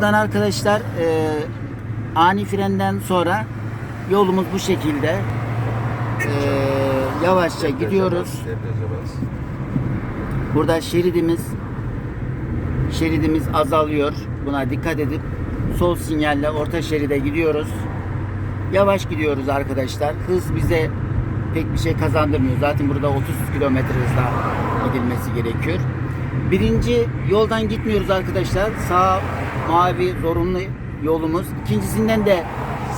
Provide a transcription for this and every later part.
Buradan arkadaşlar e, ani frenden sonra yolumuz bu şekilde. E, yavaşça gidiyoruz. Burada şeridimiz şeridimiz azalıyor. Buna dikkat edip sol sinyalle orta şeride gidiyoruz. Yavaş gidiyoruz arkadaşlar. Hız bize pek bir şey kazandırmıyor. Zaten burada 30 kilometre hızla gidilmesi gerekiyor. Birinci yoldan gitmiyoruz arkadaşlar. Sağ mavi zorunlu yolumuz. İkincisinden de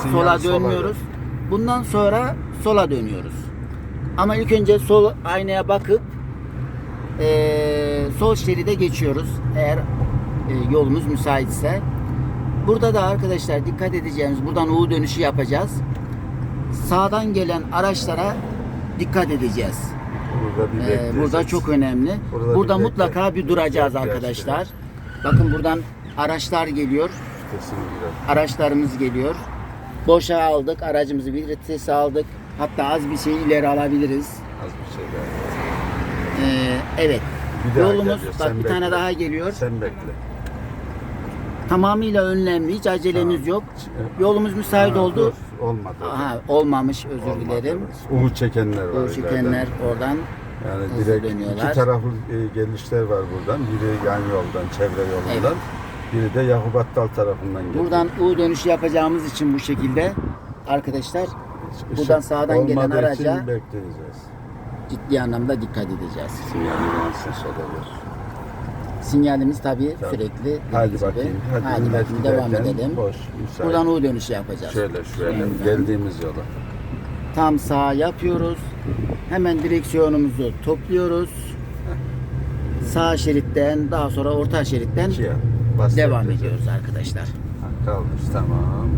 Sinyal sola sola dönmüyoruz. Bundan sonra sola dönüyoruz. Ama ilk önce sol aynaya bakıp eee, sol şeride geçiyoruz eğer e, yolumuz müsaitse. Burada da arkadaşlar dikkat edeceğimiz buradan U dönüşü yapacağız. Sağdan gelen araçlara dikkat edeceğiz. Burada bir Ee, burada çok önemli. Burada Burada, bir mutlaka bir duracağız arkadaşlar. Bakın buradan araçlar geliyor. Araçlarımız geliyor. Boşa aldık. Aracımızı bir vitese aldık. Hatta az bir şey ileri alabiliriz. Az bir şey daha. Ee, evet. Bir Yolumuz geliyor, bak sen bir tane bekle. daha geliyor. Sen bekle. Tamamıyla önlemli. Hiç acelemiz Tamam. yok. Yolumuz müsait Ha, oldu. dur, Olmadı. Aha, olmamış özür Olmadı, dilerim. evet. U çekenler var. İleriden. çekenler oradan Yani direkt iki taraflı e, gelişler var buradan. Biri yan yoldan, çevre yolundan. Evet. Biri de Yakup Attal tarafından geliyor. buradan U dönüşü yapacağımız için bu şekilde arkadaşlar Işık buradan sağdan gelen olmadığı araca- bekleyeceğiz. ciddi anlamda dikkat edeceğiz. Sinyalini yansın sola ver. Sinyalimiz tabii Tamam. sürekli Hadi dediğimiz gibi. bakayım. Hadi, Hadi, millet bakayım devam giderken edelim. Boş, müsait. Buradan U dönüşü yapacağız. Şöyle şöyle Şuradan. geldiğimiz yola. Tam sağ yapıyoruz. Hemen direksiyonumuzu topluyoruz. Sağ şeritten daha sonra orta şeritten İkiye. Bas devam ediyoruz arkadaşlar. Ha, Kaldır tamam.